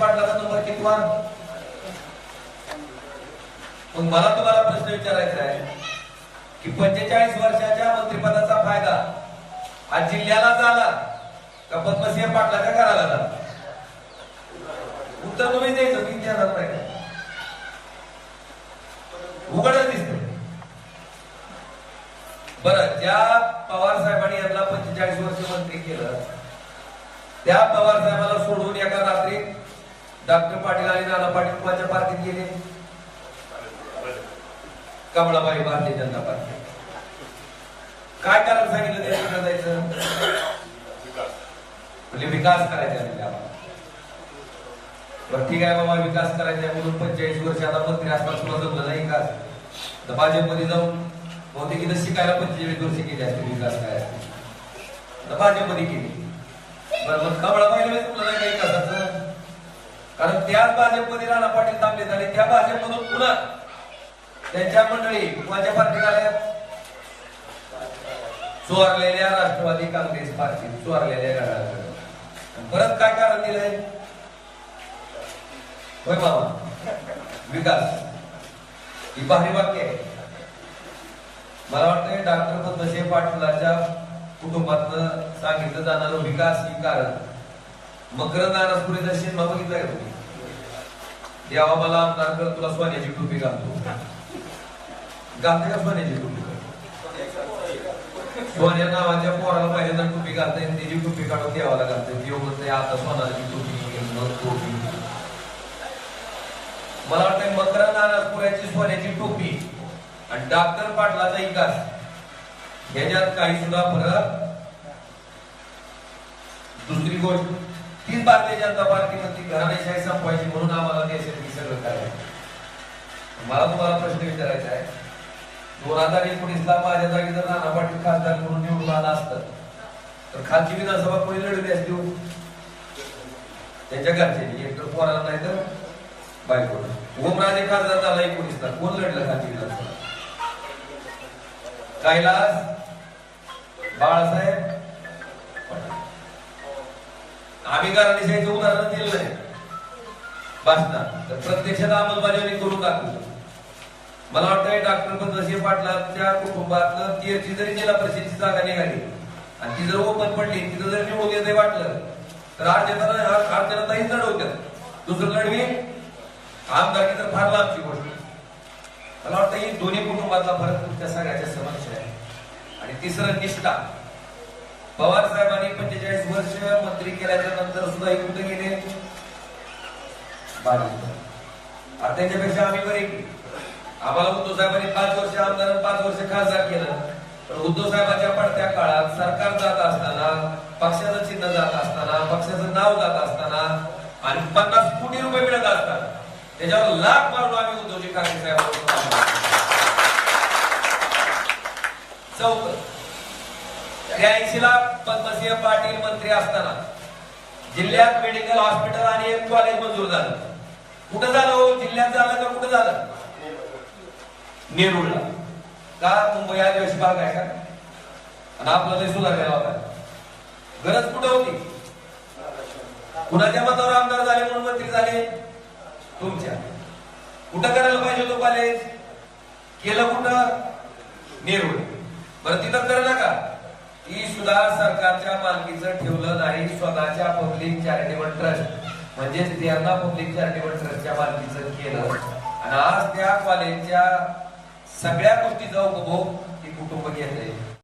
पाटलाचा number किती? वा मग मला तुम्हाला प्रश्न विचारायचा आहे की पंचेचाळीस वर्षाच्या मंत्रिपदाचा फायदा हा जिल्ह्याला झाला का पद्मसिंह पाटलाच्या घराला झाला? उत्तर तुम्ही द्यायचं मी देणार नाही उघडच दिसत. बर ज्या पवार साहेबांनी यांना पंचेचाळीस वर्ष मंत्री केलं त्या पवार साहेबाला सोडून एका रात्री डॉक्टर पाटील आणि नाना पाटील कोणाच्या पार्टीत गेले? कमळाबाई भारतीय जनता पार्टी. काय करायला सांगितलं ते तिकडे जायचं? म्हणजे विकास करायचा आम्हाला बरं ठीक आहे बाबा विकास करायचा म्हणून पंचेचाळीस वर्ष आता मंत्री असताना तुला जमलं नाही का? तर भाजपमध्ये जाऊन बहुतेक इथं शिकायला पंचेचाळीस वर्ष केली असते विकास काय असते तर भाजपमध्ये केली. बरं मग कमळाबाईला तुला नाही काही कारण त्याच भाजपमध्ये राणा पाटील थांबले झाले त्या भाजपमधून पुन्हा त्यांच्या मंडळी माझ्या पार्टीत आल्या चोरलेल्या राष्ट्रवादी काँग्रेस पार्टी चोरलेल्या गडाकडे परत काय कारण दिलंय? होय बाबा विकास. ही भारी वाक्य आहे. मला वाटतंय डॉक्टर पद्मसिंह पाटलाच्या कुटुंबात सांगितलं जाणारं विकास ही कारण. मकरंद अनासपुरीचा सिनेमा बघितलाय तुम्ही? देवा मला आमदार कर तुला सोन्याची टोपी घालतो. घालते का सोन्याची टोपी? सोन्या नावाच्या पोराला पहिल्यांदा टोपी घालते आणि त्याची टोपी काढून देवाला घालते देव म्हणते आता सोनाची टोपी मग टोपी मला वाटतं मकरंद अनासपुऱ्याची सोन्याची टोपी आणि डॉक्टर पाटलाचा विकास ह्याच्यात काही सुद्धा फरक दुसरी गोष्ट तीच भारतीय जनता पार्टी म्हणते घराणेशाही संपवायची म्हणून मला तुम्हाला प्रश्न विचारायचा आहे. दोन हजार एकोणीसला माझ्या जागी जर नाना पाटील खासदार म्हणून निवडून आला असतं तर खालची विधानसभा कोणी लढली असती हो? त्यांच्या घरचे एक तर पोराला नाही तर बायको ओमराजे खासदार झाला एकोणीसला कोण लढलं खालची विधानसभा? कैलास बाळासाहेब पाटील. आम्ही घराणेशाहीचं उदाहरण दिलं नाही भाषणात तर प्रत्यक्षात अंमलबजावणी करून दाखवलं मला वाटतंय डॉक्टर पद्मसिंह पाटलांच्या कुटुंबातलं तेरची जरी जिल्हा परिषदेची जागा निघाली आणि ती जर ओपन पडली तिथं जर निवडून येते वाटलं तर अर्जनाला जनताही चढवत्यात दुसरं लढवी आमदारकी तर फार लांबची गोष्ट. मला वाटतं ही दोन्ही कुटुंबातला फरक तुमच्या सगळ्याच्या समक्ष आहे. आणि तिसरं निष्ठा. पवार साहेबांनी पंचेचाळीस वर्ष मंत्री केल्याच्यानंतर सुद्धा हे कुठे गेले? भाजप आता त्याच्यापेक्षा आम्ही बरे आम्हाला उद्धव साहेबांनी पाच वर्ष आमदार पाच वर्ष खासदार केलं. पण उद्धव साहेबांच्या पडत्या काळात सरकार जात असताना पक्षाचं चिन्ह जात असताना पक्षाचं नाव जात असताना आणि पन्नास कोटी रुपये मिळत असताना त्याच्यावर लाख मारून आम्ही उद्धवजी ठाकरे साहेब चौथं त्र्याऐंशी ला पद्मसिंह पाटील मंत्री असताना जिल्ह्यात मेडिकल हॉस्पिटल आणि एक कॉलेज मंजूर झालं. कुठं झालं हो? जिल्ह्यात झालं का कुठं झालं? नेरूळला का मुंबई आदिवासी भाग आहे का? आणि आपलं ते सुधारलेला होता गरज कुठं होती? कुणाच्या मतावर आमदार झाले म्हणून मंत्री झाले? तुमच्या. कुठं करायला पाहिजे तो कॉलेज केलं कुठं? नेरूळ बरं तिथं कळलं का ती सुद्धा सरकारच्या मालकीचं ठेवलं नाही. स्वतःच्या पब्लिक चॅरिटेबल ट्रस्ट म्हणजेच त्यांना पब्लिक चॅरिटेबल ट्रस्टच्या मालकीचं केलं. आणि आज त्या कॉलेजच्या सगळ्या गोष्टीचा उपभोग हे कुटुंब घेत. आहे